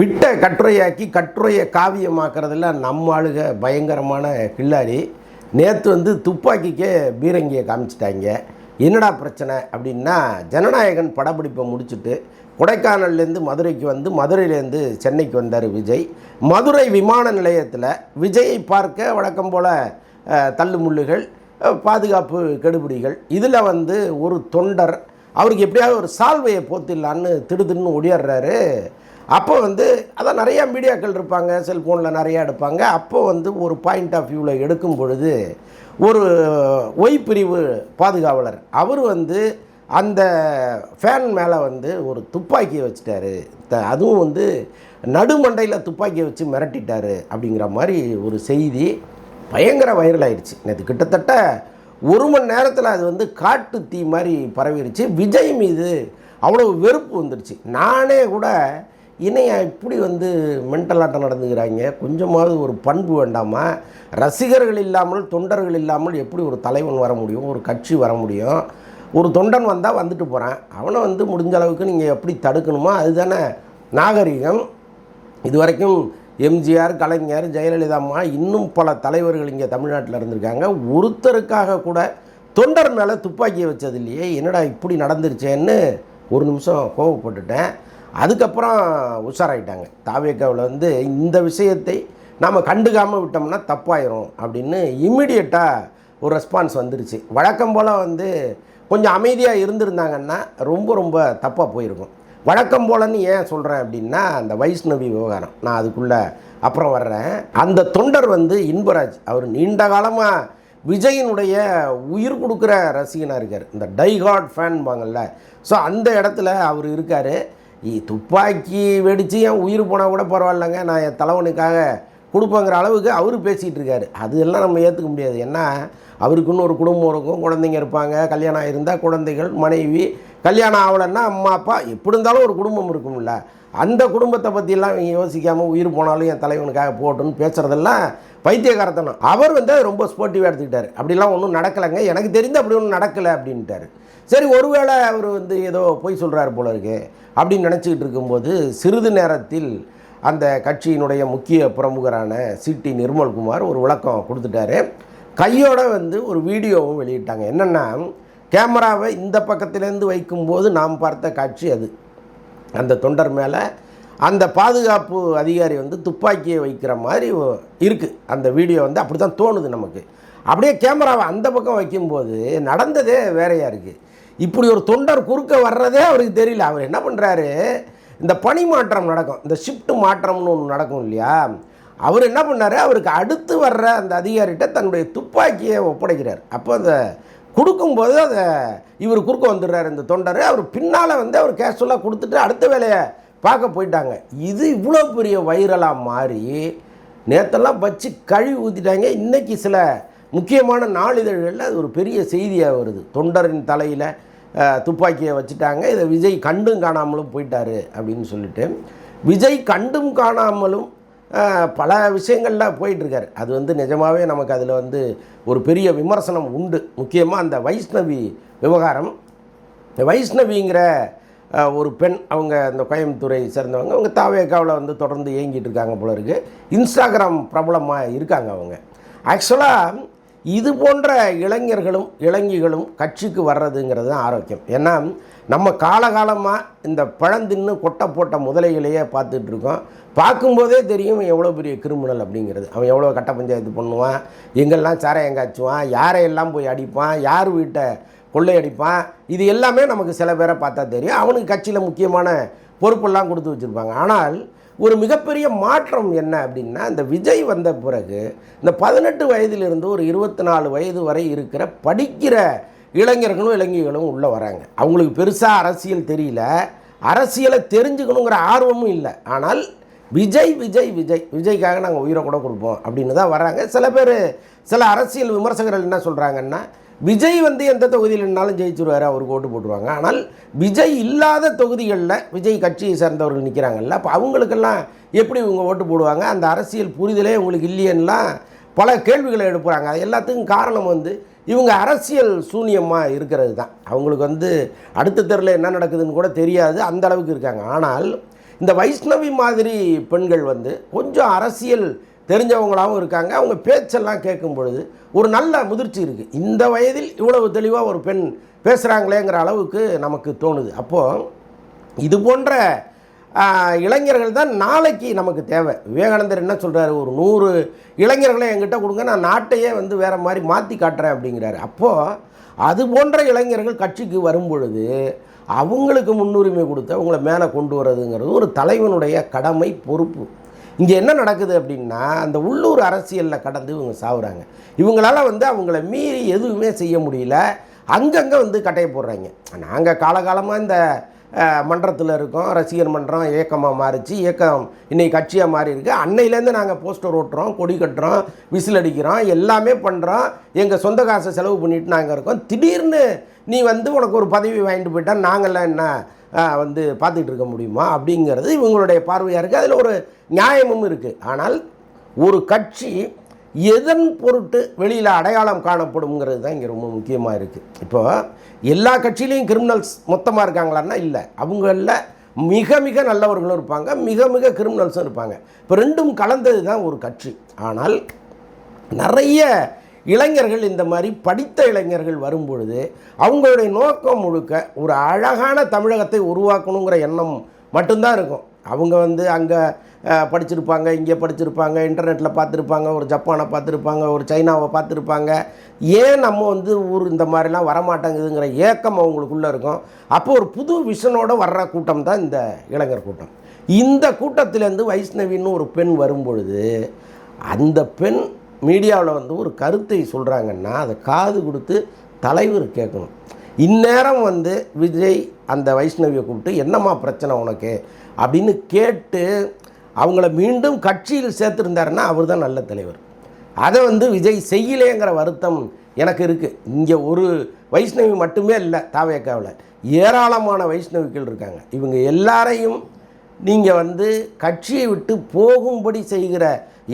விட்ட கட்டுரையாக்கி கட்டுரையை காவியமாக்குறதுல நம்ம ஆளுக பயங்கரமான கில்லாடி. நேற்று வந்து துப்பாக்கிக்கே பீரங்கியை காமிச்சிட்டாங்க. என்னடா பிரச்சனை அப்படின்னா ஜனநாயகன் படப்பிடிப்பை முடிச்சுட்டு கொடைக்கானல்லேருந்து மதுரைக்கு வந்து மதுரையிலேருந்து சென்னைக்கு வந்தார் விஜய். மதுரை விமான நிலையத்தில் விஜயை பார்க்க வழக்கம் போல் தள்ளுமுள்ளுகள் பாதுகாப்பு கெடுபிடிகள். இதில் வந்து ஒரு தொண்டர் அவருக்கு எப்படியாவது ஒரு சால்வையை போத்திடலான்னு திடுதிடுன்னு ஒடியாடுறாரு அப்போ வந்து அதான் நிறையா மீடியாக்கள் இருப்பாங்க செல்ஃபோனில் நிறையா எடுப்பாங்க. அப்போ வந்து ஒரு பாயிண்ட் ஆஃப் வியூவில் எடுக்கும் பொழுது ஒரு ஒய் பிரிவு பாதுகாவலர் அவர் வந்து அந்த ஃபேன் மேலே வந்து ஒரு துப்பாக்கியை வச்சுட்டாரு. த- அதுவும் வந்து நடுமண்டையில் துப்பாக்கியை வச்சு மிரட்டிட்டாரு அப்படிங்கிற மாதிரி ஒரு செய்தி பயங்கர வைரல் ஆயிடுச்சு நேற்று கிட்டத்தட்ட ஒரு மணி நேரத்தில் அது வந்து காட்டு தீ மாதிரி பரவிடுச்சு விஜய் மீது அவ்வளோ வெறுப்பு வந்துடுச்சு நானே கூட இணையா இப்படி வந்து மென்டலாட்டம் நடந்துக்கிறாங்க. கொஞ்சமாவது ஒரு பண்பு வேண்டாமா? ரசிகர்கள் இல்லாமல் தொண்டர்கள் இல்லாமல் எப்படி ஒரு தலைவன் வர முடியும்? ஒரு கட்சி வர முடியும்? ஒரு தொண்டன் வந்தால் வந்துட்டு போகிறான் அவனை வந்து முடிஞ்ச அளவுக்கு நீங்கள் எப்படி தடுக்கணுமோ அதுதானே நாகரிகம். இது வரைக்கும் எம்ஜிஆர் கலைஞர் ஜெயலலிதா அம்மா இன்னும் பல தலைவர்கள் இங்கே தமிழ்நாட்டில் இருந்திருக்காங்க. ஒருத்தருக்காக கூட தொண்டர் மேலே துப்பாக்கியை வச்சது இல்லையே. என்னடா இப்படி நடந்துருச்சேன்னு ஒரு நிமிஷம் கோவப்பட்டுட்டேன். அதுக்கப்புறம் உஷாராயிட்டாங்க. தாவேக்காவில் வந்து இந்த விஷயத்தை நாம் கண்டுக்காமல் விட்டோம்னா தப்பாயிரும் அப்படின்னு இம்மிடியட்டாக ஒரு ரெஸ்பான்ஸ் வந்துருச்சு. வழக்கம் போல் வந்து கொஞ்சம் அமைதியாக இருந்திருந்தாங்கன்னா ரொம்ப ரொம்ப தப்பாக போயிருக்கும். வழக்கம் போலன்னு ஏன் சொல்கிறேன் அப்படின்னா அந்த வைஷ்ணவி விவகாரம். நான் அதுக்குள்ளே அப்புறம் வர்றேன். அந்த தொண்டர் வந்து இன்பராஜ். அவர் நீண்ட காலமாக விஜயினுடைய உயிர் கொடுக்குற ரசிகனாக இருக்கார். இந்த டைஹார்ட் ஃபேன்பாங்கல்ல ஸோ அந்த இடத்துல அவர் இருக்கார். துப்பாக்கி வெடித்து என் உயிர் போனால் கூட பரவாயில்லைங்க. நான் என் தலைவனுக்காக கொடுப்பேங்கிற அளவுக்கு அவர் பேசிகிட்டு இருக்காரு. அதெல்லாம் நம்ம ஏற்றுக்க முடியாது. ஏன்னா அவருக்குன்னு ஒரு குடும்பம் இருக்கும். குழந்தைங்க இருப்பாங்க. கல்யாணம் இருந்தால் குழந்தைகள் மனைவி கல்யாணம் ஆகலைன்னா அம்மா அப்பா எப்படி இருந்தாலும் ஒரு குடும்பம் இருக்கும்ல. அந்த குடும்பத்தை பற்றியெல்லாம் இவங்க யோசிக்காமல் உயிர் போனாலும் என் தலைவனுக்காக போட்டுன்னு பேசுகிறதெல்லாம் பைத்தியகாரத்தனம் அவர் வந்து அதை ரொம்ப ஸ்போர்ட்டிவாக எடுத்துக்கிட்டார். அப்படிலாம் ஒன்றும் நடக்கலைங்க. எனக்கு தெரிந்து அப்படி ஒன்றும் நடக்கலை அப்படின்ட்டாரு. சரி ஒருவேளை அவர் வந்து ஏதோ பொய் சொல்கிறாரு போல இருக்கு அப்படின்னு நினச்சிக்கிட்டு இருக்கும்போது சிறிது நேரத்தில் அந்த கட்சியினுடைய முக்கிய பிரமுகரான சிடி நிர்மல்குமார் ஒரு விளக்கம் கொடுத்துட்டாரு. கையோட வந்து ஒரு வீடியோவும் வெளியிட்டாங்க. என்னென்னா கேமராவை இந்த பக்கத்துலேருந்து வைக்கும்போது நாம் பார்த்த காட்சி அது. அந்த தொண்டர் மேலே அந்த பாதுகாப்பு அதிகாரி வந்து துப்பாக்கியை வைக்கிற மாதிரி இருக்குது அந்த வீடியோ வந்து அப்படி தான் தோணுது நமக்கு. அப்படியே கேமராவை அந்த பக்கம் வைக்கும்போது நடந்ததே வேறையாக இருக்குது இப்படி ஒரு தொண்டர் குறுக்க வர்றதே அவருக்கு தெரியல. அவர் என்ன பண்ணுறாரு இந்த பணி மாற்றம் நடக்கும். இந்த ஷிஃப்ட் மாற்றம்னு ஒன்று நடக்கும் இல்லையா? அவர் என்ன பண்ணாரு? அவருக்கு அடுத்து வர்ற அந்த அதிகாரிகிட்ட தன்னுடைய துப்பாக்கியை ஒப்படைக்கிறார். அப்போ அந்த கொடுக்கும்போது அதை இவர் குறுக்க வந்துடுறாரு இந்த தொண்டர். அவர் பின்னால் வந்து அவர் கேஷுவலாக கொடுத்துட்டு அடுத்த வேலையை பார்க்க போயிட்டாங்க. இது இவ்வளோ பெரிய வைரலாக மாறி நேற்றெல்லாம் வச்சு கழுவி ஊற்றிட்டாங்க இன்றைக்கி சில முக்கியமான நாளிதழ்களில் அது ஒரு பெரிய செய்தியாக வருது. தொண்டரின் தலையில் துப்பாக்கியை வச்சுட்டாங்க. இதை விஜய் கண்டும் காணாமலும் போயிட்டாரு அப்படின்னு சொல்லிட்டு. விஜய் கண்டும் காணாமலும் பல விஷயங்களில் போயிட்டுருக்காரு. அது வந்து நிஜமாகவே நமக்கு அதில் வந்து ஒரு பெரிய விமர்சனம் உண்டு. முக்கியமாக அந்த வைஷ்ணவி விவகாரம். வைஷ்ணவிங்கிற ஒரு பெண் அவங்க இந்த கோயம்புத்தூரை சேர்ந்தவங்க அவங்க தாவேக்காவில் வந்து தொடர்ந்து இயங்கிட்டு இருக்காங்க போல இருக்கு. இன்ஸ்டாகிராம் பிரபலமாக இருக்காங்க அவங்க. ஆக்சுவலாக இது போன்ற இளைஞர்களும் இளைஞிகளும் கட்சிக்கு வர்றதுங்கிறது தான் ஆரோக்கியம். ஏன்னா நம்ம காலகாலமாக இந்த பழந்தின்னு கொட்டை போட்ட முதலைகளையே பார்த்துட்டு இருக்கோம். பார்க்கும்போதே தெரியும் எவ்வளோ பெரிய கிரிமினல் அப்படிங்கிறது. அவன் எவ்வளோ கட்ட பஞ்சாயத்து பண்ணுவான் எங்கெல்லாம் சாராயம் காய்ச்சுவான் யாரையெல்லாம் போய் அடிப்பான் யார் வீட்டை கொள்ளையடிப்பான். இது எல்லாமே நமக்கு சில பேரை பார்த்தா தெரியும். அவனுக்கு கட்சியில் முக்கியமான பொறுப்பெல்லாம் கொடுத்து வச்சுருப்பாங்க. ஆனால் ஒரு மிகப்பெரிய மாற்றம் என்ன அப்படின்னா இந்த விஜய் வந்த பிறகு இந்த பதினெட்டு வயதிலிருந்து ஒரு இருபத்தி நாலு வயது வரை இருக்கிற படிக்கிற இளைஞர்களும் இளைஞர்களும் உள்ளே வராங்க. அவங்களுக்கு பெருசாக அரசியல் தெரியல. அரசியலை தெரிஞ்சுக்கணுங்கிற ஆர்வமும் இல்லை. ஆனால் விஜய் விஜய் விஜய் விஜய்க்காக நாங்கள் உயிரை கூட கொடுப்போம் அப்படின்னு தான் வராங்க. சில பேர் சில அரசியல் விமர்சகர்கள் என்ன சொல்கிறாங்கன்னா விஜய் வந்து எந்த தொகுதியில் நின்னாலும் ஜெயிச்சிருவாரு அவருக்கு ஓட்டு போட்டுருவாங்க. ஆனால் விஜய் இல்லாத தொகுதிகளில் விஜய் கட்சியை சேர்ந்தவர்கள் நிற்கிறாங்கல்ல அப்போ அவங்களுக்கெல்லாம் எப்படி இவங்க ஓட்டு போடுவாங்க? அந்த அரசியல் புரிதலே உங்களுக்கு இல்லையெல்லாம் பல கேள்விகளை எழுப்புறாங்க. அது எல்லாத்துக்கும் காரணம் வந்து இவங்க அரசியல் சூனியமாக இருக்கிறது தான். அவங்களுக்கு வந்து அடுத்த தெருவில் என்ன நடக்குதுன்னு கூட தெரியாது அந்த அளவுக்கு இருக்காங்க. ஆனால் இந்த வைஷ்ணவி மாதிரி பெண்கள் வந்து கொஞ்சம் அரசியல் தெரிஞ்சவங்களாகவும் இருக்காங்க. அவங்க பேச்செல்லாம் கேட்கும் பொழுது ஒரு நல்ல முதிர்ச்சி இருக்குது இந்த வயதில் இவ்வளவு தெளிவாக ஒரு பெண் பேசுகிறாங்களேங்கிற அளவுக்கு நமக்கு தோணுது. அப்போது இது போன்ற இளைஞர்கள் தான் நாளைக்கு நமக்கு தேவை. விவேகானந்தர் என்ன சொல்கிறாரு ஒரு நூறு இளைஞர்களை என்கிட்ட கொடுங்க நான் நாட்டையே வந்து வேறு மாதிரி மாற்றி காட்டுறேன் அப்படிங்கிறாரு. அப்போது அது போன்ற இளைஞர்கள் கட்சிக்கு வரும் பொழுது அவங்களுக்கு முன்னுரிமை கொடுத்து அவங்கள மேலே கொண்டு வர்றதுங்கிறது ஒரு தலைவனுடைய கடமை பொறுப்பு. இங்கே என்ன நடக்குது அப்படின்னா அந்த உள்ளூர் அரசியலில் கடந்து இவங்க சாவுறாங்க. இவங்களால வந்து அவங்கள மீறி எதுவுமே செய்ய முடியல. அங்கங்கே வந்து கட்டையை போடுறாங்க. நாங்கள் காலகாலமாக இந்த மன்றத்தில் இருக்கோம். ரசிகர் மன்றம் இயக்கமாக மாறிச்சு. இயக்கம் இன்னைக்கு கட்சியாக மாறி இருக்குது அன்னையிலேருந்து நாங்கள் போஸ்டர் ஓட்டுறோம் கொடி கட்டுறோம் விசில் அடிக்கிறோம் எல்லாமே பண்ணுறோம் எங்கள் சொந்த காசை செலவு பண்ணிட்டு நாங்கள் இருக்கோம். திடீர்னு நீ வந்து உனக்கு ஒரு பதவி வாங்கிட்டு போயிட்டா நாங்கள்லாம் என்ன? வந்து பார்த்துக்கிட்டு இருக்க முடியுமா? அப்படிங்கிறது இவங்களுடைய பார்வையாக இருக்குது அதில் ஒரு நியாயமும் இருக்குது ஆனால் ஒரு கட்சி எதன் பொருட்டு வெளியில் அடையாளம் காணப்படுங்கிறது தான் இங்கே ரொம்ப முக்கியமாக இருக்குது இப்போ எல்லா கட்சியிலையும் கிரிமினல்ஸ் மொத்தமாக இருக்காங்களான்னா இல்லை. அவங்களில் மிக மிக நல்லவர்களும் இருப்பாங்க. மிக மிக கிரிமினல்ஸும் இருப்பாங்க. இப்போ ரெண்டும் கலந்தது தான் ஒரு கட்சி. ஆனால் நிறைய இளைஞர்கள் இந்த மாதிரி படித்த இளைஞர்கள் வரும்பொழுது அவங்களுடைய நோக்கம் முழுக்க ஒரு அழகான தமிழகத்தை உருவாக்கணுங்கிற எண்ணம் மட்டும்தான் இருக்கும். அவங்க வந்து அங்கே படிச்சிருப்பாங்க இங்கே படிச்சிருப்பாங்க இன்டர்நெட்டில் பார்த்துருப்பாங்க ஒரு ஜப்பானை பார்த்துருப்பாங்க ஒரு சைனாவை பார்த்துருப்பாங்க. ஏன் நம்ம வந்து ஊர் இந்த மாதிரிலாம் வரமாட்டேங்குதுங்கிற ஏக்கம் அவங்களுக்குள்ளே இருக்கும். அப்போ ஒரு புது விஷனோட வர்ற கூட்டம் தான் இந்த இளைஞர் கூட்டம். இந்த கூட்டத்திலேருந்து வைஷ்ணவின்னு ஒரு பெண் வரும்பொழுது அந்த பெண் மீடியாவில் வந்து ஒரு கருத்தை சொல்கிறாங்கன்னா அதை காது கொடுத்து தலைவர் கேட்கணும். இந்நேரம் வந்து விஜய் அந்த வைஷ்ணவியை கூப்பிட்டு என்னம்மா பிரச்சனை உனக்கு? அப்படின்னு கேட்டு அவங்கள மீண்டும் கட்சியில் சேர்த்துருந்தாருன்னா அவர் தான் நல்ல தலைவர். அதை வந்து விஜய் செய்யலேங்கிற வருத்தம் எனக்கு இருக்குது இங்கே ஒரு வைஷ்ணவி மட்டுமே இல்லை தாவேக்காவில். ஏராளமான வைஷ்ணவிகள் இருக்காங்க. இவங்க எல்லாரையும் நீங்கள் வந்து கட்சியை விட்டு போகும்படி செய்கிற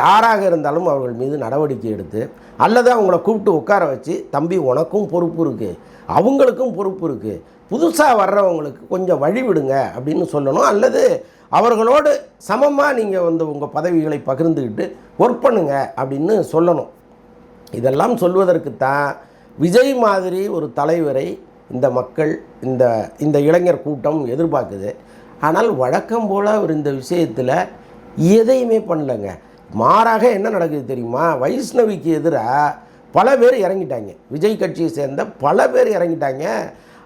யாராக இருந்தாலும் அவர்கள் மீது நடவடிக்கை எடுத்து அல்லது அவங்கள கூப்பிட்டு உட்கார வச்சு தம்பி உனக்கும் பொறுப்பு இருக்குது அவங்களுக்கும் பொறுப்பு இருக்குது புதுசாக வர்றவங்களுக்கு கொஞ்சம் வழி விடுங்க அப்படின்னு சொல்லணும். அல்லது அவர்களோடு சமமாக நீங்கள் வந்து உங்கள் பதவிகளை பகிர்ந்துக்கிட்டு ஒர்க் பண்ணுங்க அப்படின்னு சொல்லணும். இதெல்லாம் சொல்வதற்குத்தான் விஜய் மாதிரி ஒரு தலைவரை இந்த மக்கள் இந்த இந்த இளைஞர் கூட்டம் எதிர்பார்க்குது. ஆனால் வழக்கம் போல் அவர் இந்த விஷயத்தில் எதையுமே பண்ணலங்க. மாறாக என்ன நடக்குது தெரியுமா? வைஷ்ணவிக்கு எதிராக பல பேர் இறங்கிட்டாங்க. விஜய் கட்சியை சேர்ந்த பல பேர் இறங்கிட்டாங்க.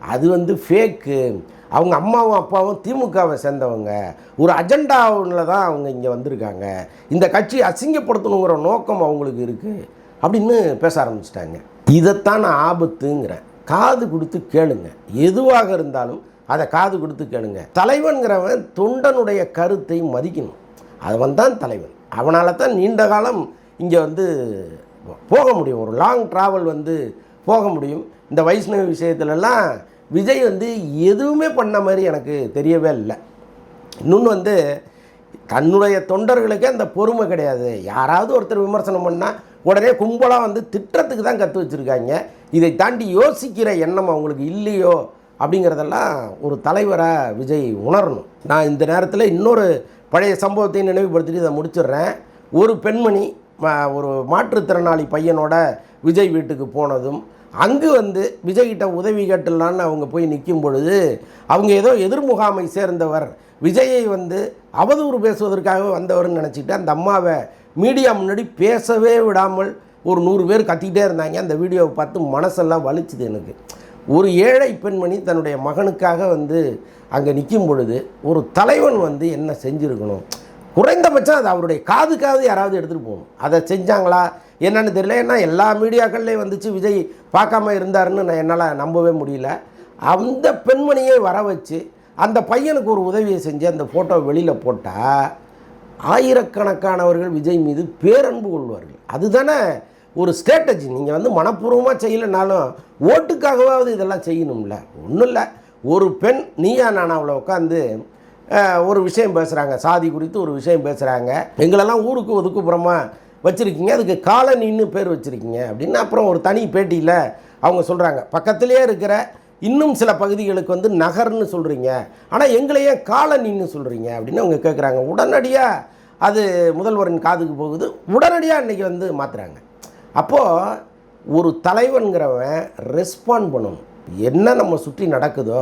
அது வந்து ஃபேக்கு அவங்க அம்மாவும் அப்பாவும் திமுகவை சேர்ந்தவங்க. ஒரு அஜெண்டாவில் தான் அவங்க இங்கே வந்திருக்காங்க. இந்த கட்சி அசிங்கப்படுத்தணுங்கிற நோக்கம் அவங்களுக்கு இருக்குது அப்படின்னு பேச ஆரம்பிச்சிட்டாங்க. இதைத்தான் நான் ஆபத்துங்கிறேன். காது கொடுத்து கேளுங்க. எதுவாக இருந்தாலும் அதை காது கொடுத்து கேளுங்க. தலைவன்கிறவன் தொண்டனுடைய கருத்தை மதிக்கணும். அவன் தான் தலைவன். அவனால் தான் நீண்ட காலம் இங்கே வந்து போக முடியும். ஒரு லாங் ட்ராவல் வந்து போக முடியும். இந்த வைஷ்ணவி விஷயத்துலலாம் விஜய் வந்து எதுவுமே பண்ண மாதிரி எனக்கு தெரியவே இல்லை. இன்னொன்று வந்து தன்னுடைய தொண்டர்களுக்கே அந்த பொறுமை கிடையாது. யாராவது ஒருத்தர் விமர்சனம் பண்ணால் உடனே கும்பலாக வந்து திட்டத்துக்கு தான் கற்று வச்சுருக்காங்க. இதை தாண்டி யோசிக்கிற எண்ணம் அவங்களுக்கு இல்லையோ அப்படிங்கிறதெல்லாம் ஒரு தலைவராக விஜய் உணரணும். நான் இந்த நேரத்தில் இன்னொரு பழைய சம்பவத்தை நினைவுபடுத்திட்டு இதை முடிச்சிடுறேன். ஒரு பெண்மணி ஒரு மாற்றுத்திறனாளி பையனோட விஜய் வீட்டுக்கு போனதும் அங்கு வந்து விஜய்கிட்ட உதவி கட்டலான்னு அவங்க போய் நிற்கும் பொழுது அவங்க ஏதோ எதிர்முகாமை சேர்ந்தவர் விஜயை வந்து அவதூறு பேசுவதற்காக வந்தவர்னு நினச்சிட்டு அந்த அம்மாவை மீடியா முன்னாடி பேசவே விடாமல் ஒரு நூறு பேர் கத்திக்கிட்டே இருந்தாங்க. அந்த வீடியோவை பார்த்து மனசெல்லாம் வலிச்சுது எனக்கு. ஒரு ஏழை பெண்மணி தன்னுடைய மகனுக்காக வந்து அங்கே நிற்கும் பொழுது ஒரு தலைவன் வந்து என்ன செஞ்சுருக்கணும்? குறைந்தபட்சம் அது அவருடைய காதுக்காவது யாராவது எடுத்துகிட்டு போகணும். அதை செஞ்சாங்களா? என்னென்னு தெரியல. ஏன்னா எல்லா மீடியாக்கள்லேயும் வந்துச்சு. விஜய் பார்க்காம இருந்தாருன்னு நான் என்னால் நம்பவே முடியல. அந்த பெண்மணியை வர வச்சு அந்த பையனுக்கு ஒரு உதவியை செஞ்சு அந்த ஃபோட்டோ வெளியில் போட்டால் ஆயிரக்கணக்கானவர்கள் விஜய் மீது பேரன்பு கொள்வார்கள். அதுதானே? ஒரு ஸ்ட்ராட்டஜி நீங்கள் வந்து மனப்பூர்வமாக செய்யலைனாலும் ஓட்டுக்காகவாவது இதெல்லாம் செய்யணும்ல. ஒன்றும் இல்லை. ஒரு பெண் நீயா நானாவில் உட்காந்து ஒரு விஷயம் பேசுகிறாங்க சாதி குறித்து ஒரு விஷயம் பேசுகிறாங்க எங்களெல்லாம் ஊருக்கு ஒதுக்குப்புறமா வச்சுருக்கீங்க. அதுக்கு காலனின்னு பேர் வச்சுருக்கீங்க அப்படின்னு அப்புறம் ஒரு தனி பேட்டியில் அவங்க சொல்கிறாங்க பக்கத்திலே இருக்கிற இன்னும் சில பகுதிகளுக்கு வந்து நகர்னு சொல்கிறீங்க ஆனால் எங்களையே காலனின்னு சொல்கிறீங்க அப்படின்னு அவங்க கேட்குறாங்க உடனடியாக அது முதல்வரின் காதுக்கு போகுது. உடனடியாக இன்றைக்கி வந்து மாற்றுறாங்க அப்போது ஒரு தலைவன்கிறவன் ரெஸ்பாண்ட் பண்ணணும். என்ன நம்ம சுற்றி நடக்குதோ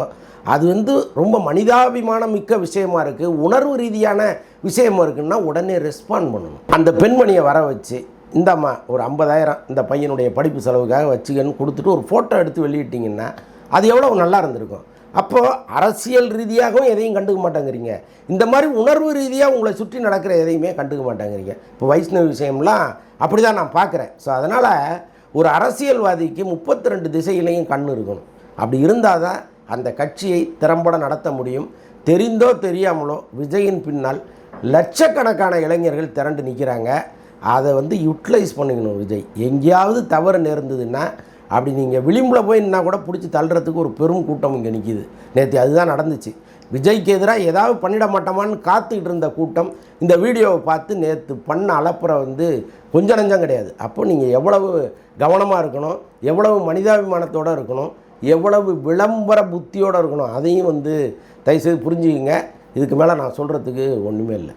அது வந்து ரொம்ப மனிதாபிமானம் மிக்க விஷயமா இருக்குது உணர்வு ரீதியான விஷயமா இருக்குன்னா உடனே ரெஸ்பாண்ட் பண்ணணும். அந்த பெண்மணியை வர வச்சு இந்தாம்மா ஒரு ஐம்பதாயிரம் இந்த பையனுடைய படிப்பு செலவுக்காக வச்சுக்கன்னு கொடுத்துட்டு ஒரு ஃபோட்டோ எடுத்து வெளியிட்டிங்கன்னா அது எவ்வளோ நல்லா இருந்திருக்கும்? அப்போது அரசியல் ரீதியாகவும் எதையும் கண்டுக்க மாட்டேங்கிறீங்க. இந்த மாதிரி உணர்வு ரீதியாக உங்களை சுற்றி நடக்கிற எதையுமே கண்டுக்க மாட்டேங்கிறீங்க. இப்போ வைஷ்ணவ விஷயம்லாம் அப்படி தான் நான் பார்க்குறேன். ஸோ அதனால் ஒரு அரசியல்வாதிக்கு முப்பத்தி ரெண்டு திசையிலையும் கண் இருக்கணும். அப்படி இருந்தால் தான் அந்த கட்சியை திறம்பட நடத்த முடியும். தெரிந்தோ தெரியாமலோ விஜயின் பின்னால் லட்சக்கணக்கான இளைஞர்கள் திரண்டு நிற்கிறாங்க. அதை வந்து யூட்டிலைஸ் பண்ணிக்கணும் விஜய். எங்கேயாவது தவறு நேர்ந்ததுன்னா அப்படி நீங்கள் விளிம்பில் போய் நின்னா கூட பிடிச்சி தள்ளுறதுக்கு ஒரு பெரும் கூட்டம் இங்கே நிற்கிது நேற்று அதுதான் நடந்துச்சு. விஜய்க்கு எதிராக ஏதாவது பண்ணிட மாட்டோமான்னு காத்துக்கிட்டு இருந்த கூட்டம் இந்த வீடியோவை பார்த்து நேற்று பண்ண அலப்புற வந்து கொஞ்சம் நஞ்சம் கிடையாது. அப்போ நீங்கள் எவ்வளவு கவனமாக இருக்கணும் எவ்வளவு மனிதாபிமானத்தோடு இருக்கணும் எவ்வளவு விளம்பர புத்தியோடு இருக்கணும் அதையும் வந்து தயவுசெய்து புரிஞ்சுக்கிங்க. இதுக்கு மேலே நான் சொல்கிறதுக்கு ஒன்றுமே இல்லை.